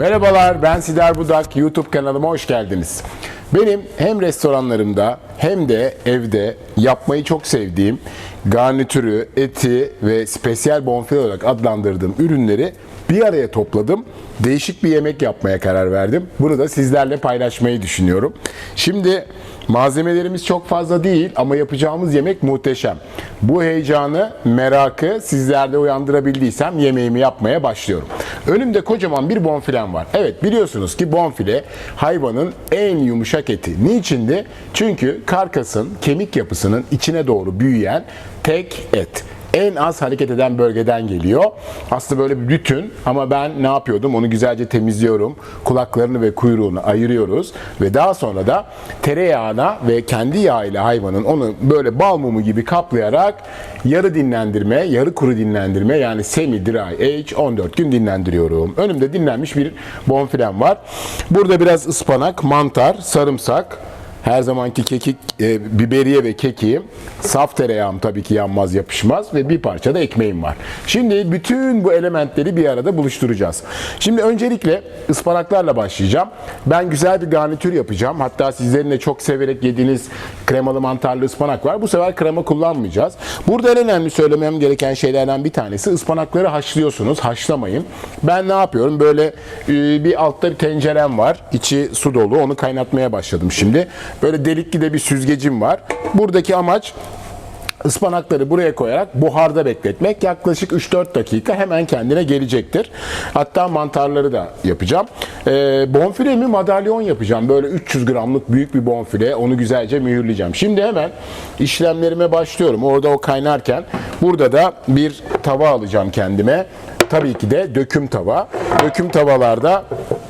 Merhabalar ben Sidar Budak YouTube kanalıma hoş geldiniz. Benim hem restoranlarımda hem de evde yapmayı çok sevdiğim garnitürü, eti ve spesiyel bonfile olarak adlandırdığım ürünleri bir araya topladım. Değişik bir yemek yapmaya karar verdim. Bunu da sizlerle paylaşmayı düşünüyorum. Şimdi malzemelerimiz çok fazla değil ama yapacağımız yemek muhteşem. Bu heyecanı, merakı sizlerde uyandırabildiysem yemeğimi yapmaya başlıyorum. Önümde kocaman bir bonfilem var. Evet biliyorsunuz ki bonfile hayvanın en yumuşak eti. Niçindi? Çünkü karkasın, kemik yapısının içine doğru büyüyen tek et en az hareket eden bölgeden geliyor. Aslında böyle bir bütün ama ben ne yapıyordum? Onu güzelce temizliyorum. Kulaklarını ve kuyruğunu ayırıyoruz ve daha sonra da tereyağına ve kendi yağıyla hayvanın onu böyle bal mumu gibi kaplayarak yarı dinlendirme, yarı kuru dinlendirme yani semi dry age 14 gün dinlendiriyorum. Önümde dinlenmiş bir bonfilem var. Burada biraz ıspanak, mantar, sarımsak, her zamanki kekik, e, biberiye ve kekiğim, saf tereyağım tabii ki yanmaz yapışmaz ve bir parça da ekmeğim var. Şimdi bütün bu elementleri bir arada buluşturacağız. Şimdi öncelikle ıspanaklarla başlayacağım. Ben güzel bir garnitür yapacağım. Hatta sizlerin de çok severek yediğiniz kremalı mantarlı ıspanak var. Bu sefer krema kullanmayacağız. Burada en önemli söylemem gereken şeylerden bir tanesi ıspanakları haşlıyorsunuz. Haşlamayın. Ben ne yapıyorum? Böyle e, bir altta bir tencerem var. İçi su dolu. Onu kaynatmaya başladım şimdi. Böyle delikli de bir süzgecim var. Buradaki amaç ıspanakları buraya koyarak buharda bekletmek. Yaklaşık 3-4 dakika hemen kendine gelecektir. Hatta mantarları da yapacağım. Ee, bonfilemi madalyon yapacağım. Böyle 300 gramlık büyük bir bonfile. Onu güzelce mühürleyeceğim. Şimdi hemen işlemlerime başlıyorum. Orada o kaynarken burada da bir tava alacağım kendime tabii ki de döküm tava. Döküm tavalarda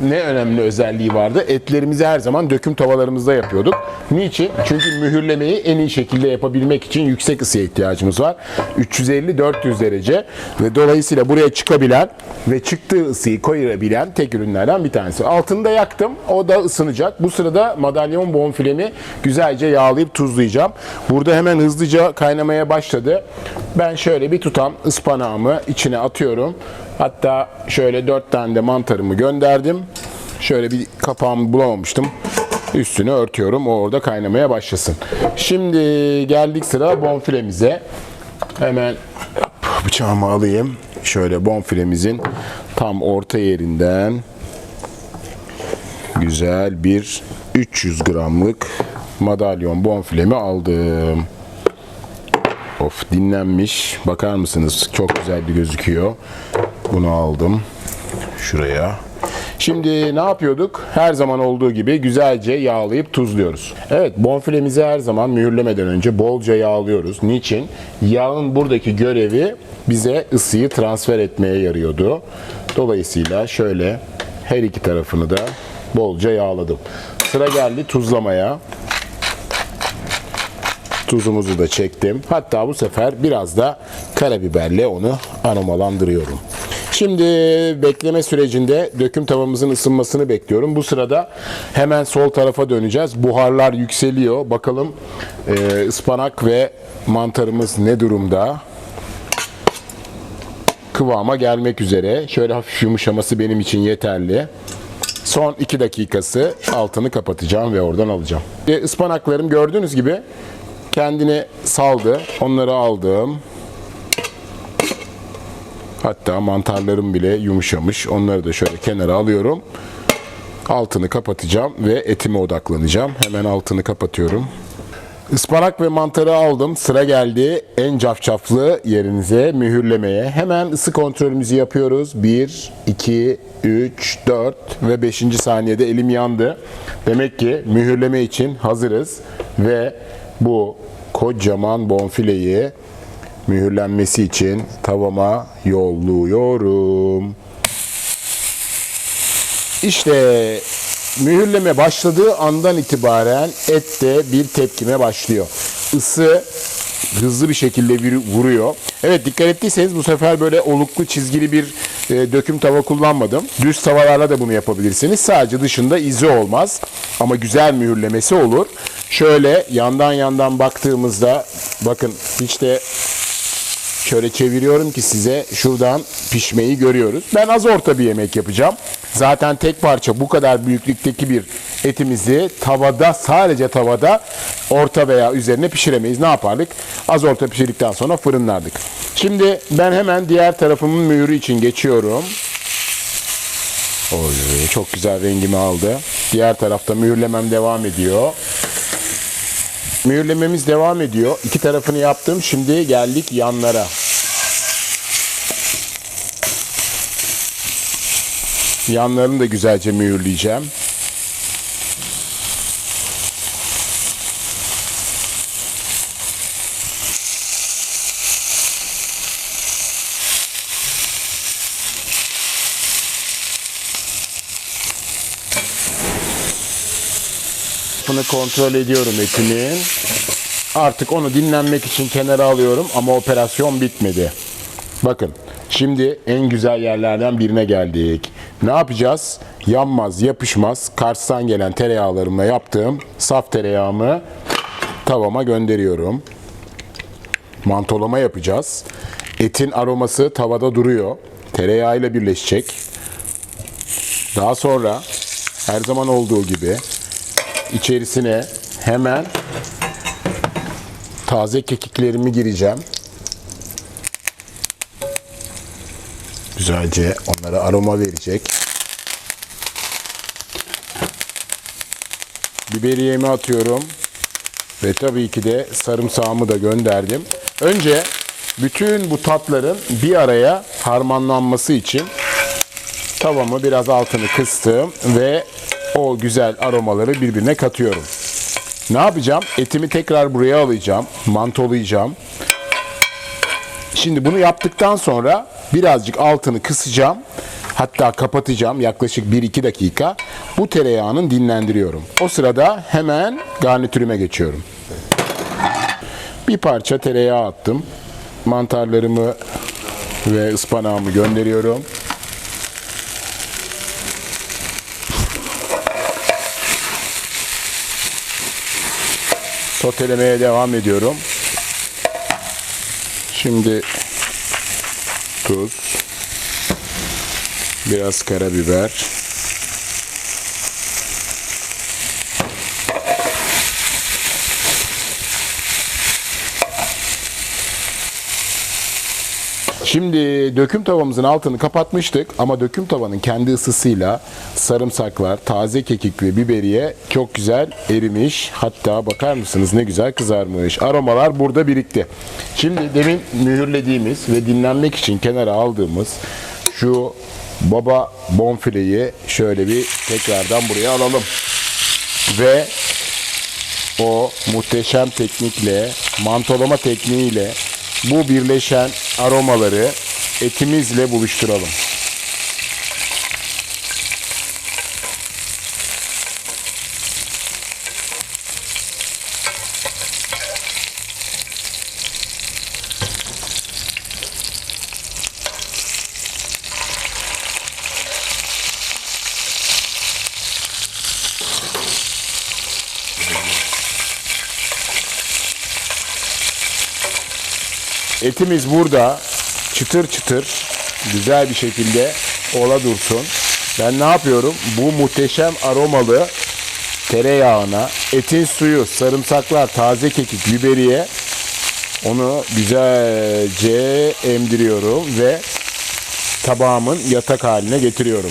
ne önemli özelliği vardı? Etlerimizi her zaman döküm tavalarımızda yapıyorduk. Niçin? Çünkü mühürlemeyi en iyi şekilde yapabilmek için yüksek ısıya ihtiyacımız var. 350-400 derece ve dolayısıyla buraya çıkabilen ve çıktığı ısıyı koyabilen tek ürünlerden bir tanesi. Altını da yaktım. O da ısınacak. Bu sırada madalyon bonfilemi güzelce yağlayıp tuzlayacağım. Burada hemen hızlıca kaynamaya başladı. Ben şöyle bir tutam ıspanağımı içine atıyorum. Hatta şöyle dört tane de mantarımı gönderdim. Şöyle bir kapağımı bulamamıştım. Üstünü örtüyorum. O orada kaynamaya başlasın. Şimdi geldik sıra bonfilemize. Hemen bıçağımı alayım. Şöyle bonfilemizin tam orta yerinden güzel bir 300 gramlık madalyon bonfilemi aldım. Of dinlenmiş. Bakar mısınız? Çok güzel bir gözüküyor. Bunu aldım. Şuraya. Şimdi ne yapıyorduk? Her zaman olduğu gibi güzelce yağlayıp tuzluyoruz. Evet bonfilemizi her zaman mühürlemeden önce bolca yağlıyoruz. Niçin? Yağın buradaki görevi bize ısıyı transfer etmeye yarıyordu. Dolayısıyla şöyle her iki tarafını da bolca yağladım. Sıra geldi tuzlamaya. Tuzumuzu da çektim. Hatta bu sefer biraz da karabiberle onu aromalandırıyorum. Şimdi bekleme sürecinde döküm tavamızın ısınmasını bekliyorum. Bu sırada hemen sol tarafa döneceğiz. Buharlar yükseliyor. Bakalım e, ıspanak ve mantarımız ne durumda? Kıvama gelmek üzere. Şöyle hafif yumuşaması benim için yeterli. Son 2 dakikası altını kapatacağım ve oradan alacağım. E, ıspanaklarım gördüğünüz gibi kendini saldı. Onları aldım. Hatta mantarlarım bile yumuşamış. Onları da şöyle kenara alıyorum. Altını kapatacağım ve etime odaklanacağım. Hemen altını kapatıyorum. Ispanak ve mantarı aldım. Sıra geldi en cafcaflı yerinize mühürlemeye. Hemen ısı kontrolümüzü yapıyoruz. 1, 2, 3, 4 ve 5. saniyede elim yandı. Demek ki mühürleme için hazırız. Ve bu kocaman bonfileyi mühürlenmesi için tavama yolluyorum. İşte mühürleme başladığı andan itibaren et de bir tepkime başlıyor. Isı hızlı bir şekilde bir vuruyor. Evet dikkat ettiyseniz bu sefer böyle oluklu çizgili bir e, döküm tava kullanmadım. Düz tavalarla da bunu yapabilirsiniz. Sadece dışında izi olmaz. Ama güzel mühürlemesi olur. Şöyle yandan yandan baktığımızda bakın hiç de Şöyle çeviriyorum ki size şuradan pişmeyi görüyoruz. Ben az orta bir yemek yapacağım. Zaten tek parça bu kadar büyüklükteki bir etimizi tavada sadece tavada orta veya üzerine pişiremeyiz. Ne yapardık? Az orta pişirdikten sonra fırınlardık. Şimdi ben hemen diğer tarafımın mühürü için geçiyorum. Oy, çok güzel rengimi aldı. Diğer tarafta mühürlemem devam ediyor. Mühürlememiz devam ediyor. İki tarafını yaptım. Şimdi geldik yanlara. Yanlarını da güzelce mühürleyeceğim. Bunu kontrol ediyorum etinin. Artık onu dinlenmek için kenara alıyorum ama operasyon bitmedi. Bakın şimdi en güzel yerlerden birine geldik. Ne yapacağız? Yanmaz, yapışmaz. Kars'tan gelen tereyağlarımla yaptığım saf tereyağımı tavama gönderiyorum. Mantolama yapacağız. Etin aroması tavada duruyor. Tereyağıyla birleşecek. Daha sonra her zaman olduğu gibi içerisine hemen taze kekiklerimi gireceğim. Güzelce onlara aroma verecek. Biberiyemi atıyorum. Ve tabii ki de sarımsağımı da gönderdim. Önce bütün bu tatların bir araya harmanlanması için tavamı biraz altını kıstım ve o güzel aromaları birbirine katıyorum. Ne yapacağım? Etimi tekrar buraya alacağım, mantolayacağım. Şimdi bunu yaptıktan sonra birazcık altını kısacağım. Hatta kapatacağım yaklaşık 1-2 dakika. Bu tereyağının dinlendiriyorum. O sırada hemen garnitürüme geçiyorum. Bir parça tereyağı attım. Mantarlarımı ve ıspanağımı gönderiyorum. Sotelemeye devam ediyorum. Şimdi tuz, biraz karabiber, Şimdi döküm tavamızın altını kapatmıştık ama döküm tavanın kendi ısısıyla sarımsaklar, taze kekik ve biberiye çok güzel erimiş. Hatta bakar mısınız ne güzel kızarmış. Aromalar burada birikti. Şimdi demin mühürlediğimiz ve dinlenmek için kenara aldığımız şu baba bonfileyi şöyle bir tekrardan buraya alalım. Ve o muhteşem teknikle, mantolama tekniğiyle bu birleşen aromaları etimizle buluşturalım. Etimiz burada çıtır çıtır güzel bir şekilde ola dursun. Ben ne yapıyorum? Bu muhteşem aromalı tereyağına, etin suyu, sarımsaklar, taze kekik, biberiye onu güzelce emdiriyorum ve tabağımın yatak haline getiriyorum.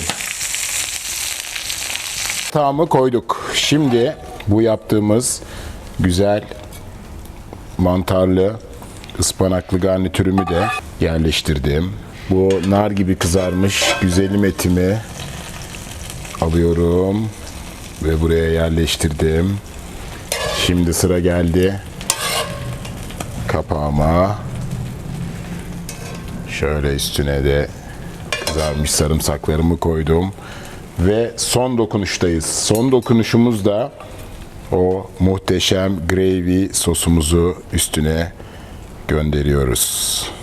Tabağımı koyduk. Şimdi bu yaptığımız güzel mantarlı ıspanaklı garnitürümü de yerleştirdim. Bu nar gibi kızarmış güzelim etimi alıyorum ve buraya yerleştirdim. Şimdi sıra geldi kapağıma. Şöyle üstüne de kızarmış sarımsaklarımı koydum. Ve son dokunuştayız. Son dokunuşumuz da o muhteşem gravy sosumuzu üstüne gönderiyoruz.